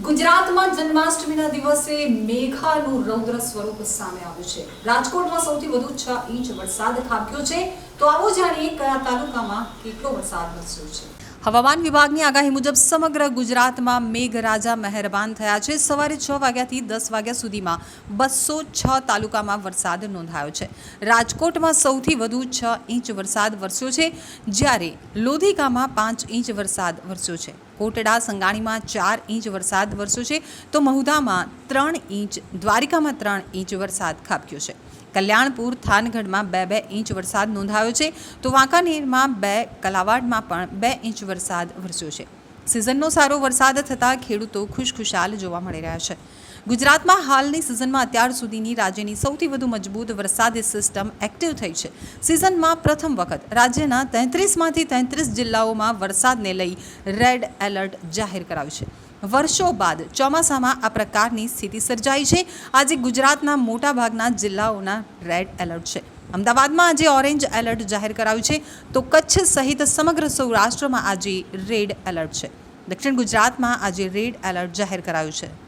ગુજરાતમાં જન્માષ્ટમીના દિવસે મેઘાનું રૌદ્ર સ્વરૂપ સામે આવ્યું છે. રાજકોટમાં સૌથી વધુ છ ઇંચ વરસાદ ખાબક્યો છે. તો આવો જાણીએ કયા તાલુકામાં કેટલો વરસાદ વરસ્યો છે. હવામાન વિભાગની આગાહી મુજબ સમગ્ર ગુજરાતમાં મેઘરાજા મહેરબાન થયા છે. સવારે છ વાગ્યાથી દસ વાગ્યા સુધીમાં બસો છ તાલુકામાં વરસાદ નોંધાયો છે. રાજકોટમાં સૌથી વધુ છ ઇંચ વરસાદ વરસ્યો છે. જ્યારે લોધિકામાં પાંચ ઇંચ વરસાદ વરસ્યો છે. કોટડા, સંગાણીમાં ચાર ઇંચ વરસાદ વરસ્યો છે. તો મહુધામાં ત્રણ ઇંચ, દ્વારિકામાં ત્રણ ઇંચ વરસાદ ખાબક્યો છે. કલ્યાણપુર થાનગઢમાં બે બે ઇંચ વરસાદ નોંધાયો છે. તો વાંકાનેરમાં બે, કલાવાડમાં પણ બે ઇંચ વરસાદ વરસ્યો છે. સિઝનનો સારો વરસાદ થતાં ખેડૂતો ખુશખુશાલ જોવા મળી રહ્યા છે. ગુજરાતમાં હાલની સિઝનમાં અત્યાર સુધીની રાજ્યની સૌથી વધુ મજબૂત વરસાદી સિસ્ટમ એક્ટિવ થઈ છે. સિઝનમાં પ્રથમ વખત રાજ્યના તેત્રીસમાંથી તેત્રીસ જિલ્લાઓમાં વરસાદને લઈ રેડ એલર્ટ જાહેર કરાયું છે. વર્ષો બાદ ચોમાસામાં આ પ્રકારની સ્થિતિ સર્જાઈ છે. આજે ગુજરાતના મોટાભાગના જિલ્લાઓના રેડ એલર્ટ છે. અમદાવાદમાં આજે ઓરેન્જ એલર્ટ જાહેર કરાયું છે. તો કચ્છ સહિત સમગ્ર સૌરાષ્ટ્રમાં આજે રેડ એલર્ટ છે. દક્ષિણ ગુજરાતમાં આજે રેડ એલર્ટ જાહેર કરાયું છે.